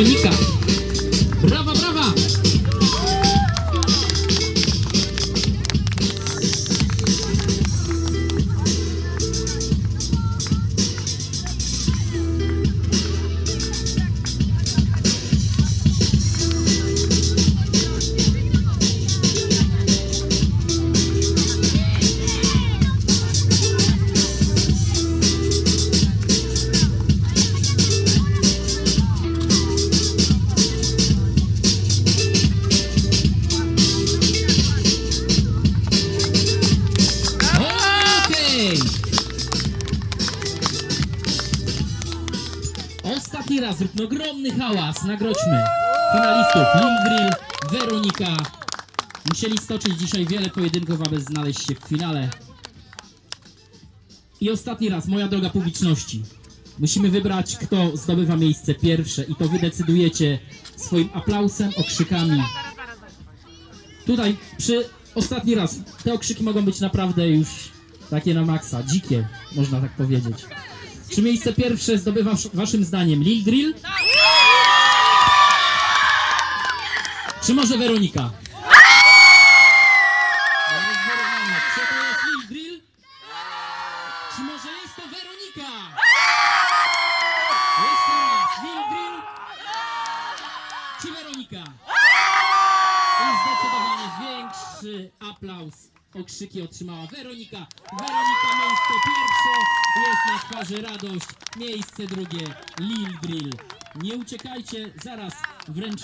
Weronika. Ostatni raz zróbmy ogromny hałas. Nagrodźmy finalistów Grill, Weronika. Musieli stoczyć dzisiaj wiele pojedynków, aby znaleźć się w finale. I ostatni raz, moja droga publiczności. Musimy wybrać, kto zdobywa miejsce pierwsze i to wy decydujecie swoim aplausem, okrzykami. Tutaj przy ostatni raz, te okrzyki mogą być naprawdę już takie na maksa, dzikie, można tak powiedzieć. Czy miejsce pierwsze zdobywa sz- waszym zdaniem Lil Grill? Czy może Weronika? Czy to jest Lil Grill? Czy może jest to Weronika? Jeszcze raz, Lil Grill? Czy Weronika? I zdecydowanie większy aplauz. Okrzyki otrzymała Weronika. Weronika miejsce pierwsze. Jest na twarzy radość. Miejsce drugie Lil Grill. Nie uciekajcie, zaraz wręcz.